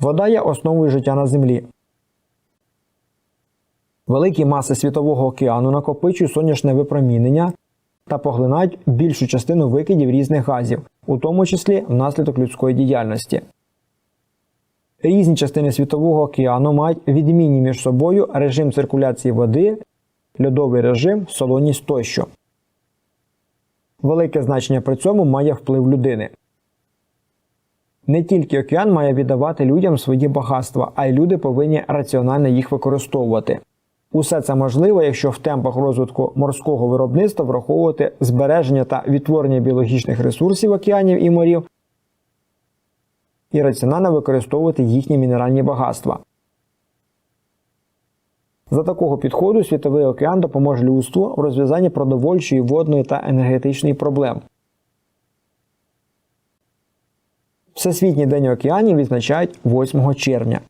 Вода є основою життя на Землі. Великі маси Світового океану накопичують сонячне випромінення та поглинають більшу частину викидів різних газів, у тому числі внаслідок людської діяльності. Різні частини Світового океану мають відмінні між собою режим циркуляції води, льодовий режим, солоність тощо. Велике значення при цьому має вплив людини. Не тільки океан має віддавати людям свої багатства, а й люди повинні раціонально їх використовувати. Усе це можливо, якщо в темпах розвитку морського виробництва враховувати збереження та відтворення біологічних ресурсів океанів і морів і раціонально використовувати їхні мінеральні багатства. За такого підходу Світовий океан допоможе людству в розв'язанні продовольчої, водної та енергетичної проблем. Всесвітній день океанів відзначають 8 червня.